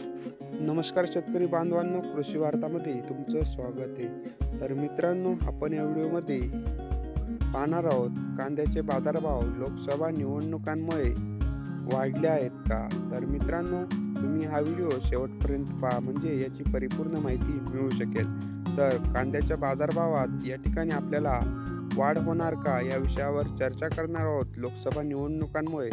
नमस्कार शेतकरी बांधवांनो कृषी वार्तामध्ये तुमचं स्वागत आहे. तर मित्रांनो आपण या व्हिडिओमध्ये पाहणार आहोत कांद्याचे बाजारभाव लोकसभा निवडणुकांमुळे वाढले आहेत का? तर मित्रांनो तुम्ही हा व्हिडिओ शेवटपर्यंत पहा म्हणजे याची परिपूर्ण माहिती मिळू शकेल. तर कांद्याच्या बाजारभावात या ठिकाणी आपल्याला वाढ होणार का? या विषयावर चर्चा करणार आहोत लोकसभा निवडणुकांमुळे.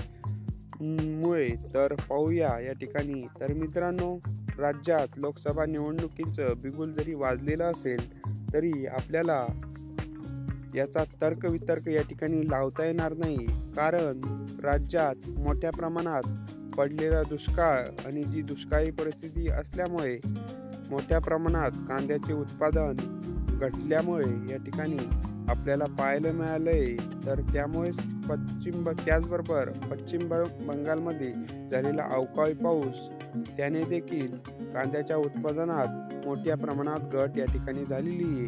मुळे तर पाहूया या ठिकाणी. तर मित्रांनो राज्यात लोकसभा निवडणुकीचं बिगुल जरी वाजलेलं असेल तरी आपल्याला याचा तर्कवितर्क या ठिकाणी लावता येणार नाही. कारण राज्यात मोठ्या प्रमाणात पडलेला दुष्काळ आणि जी दुष्काळी परिस्थिती असल्यामुळे मोठ्या प्रमाणात कांद्याचे उत्पादन घटल्यामुळे या ठिकाणी आपल्याला पाहायला मिळालंय. तर त्यामुळेच पश्चिम ब त्याचबरोबर पश्चिम ब बंगालमध्ये झालेला अवकाळी पाऊस त्याने देखील कांद्याच्या उत्पादनात मोठ्या प्रमाणात घट या ठिकाणी झालेली आहे.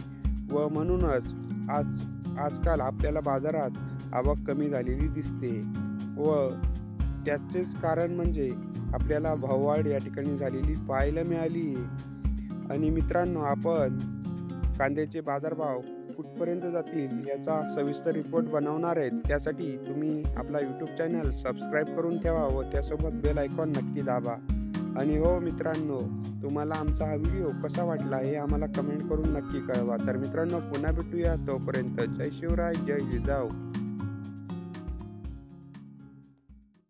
व म्हणूनच आज आजकाल आपल्याला बाजारात आवक कमी झालेली दिसते. व त्याचेच कारण म्हणजे आपल्याला भाववाढ या ठिकाणी झालेली पाहायला मिळाली आहे. आणि मित्रांनो आपण कांद्याचे बाजारभाव कुठपर्यंत जातील याचा सविस्तर रिपोर्ट बनवणार आहेत त्यासाठी तुम्ही आपला यूट्यूब चॅनल सबस्क्राईब करून ठेवा व त्यासोबत बेल आयकॉन नक्की दाबा. आणि हो मित्रांनो तुम्हाला आमचा हा व्हिडिओ कसा वाटला हे आम्हाला कमेंट करून नक्की कळवा. तर मित्रांनो पुन्हा भेटूया तोपर्यंत जय शिवराय जय जिजाऊ.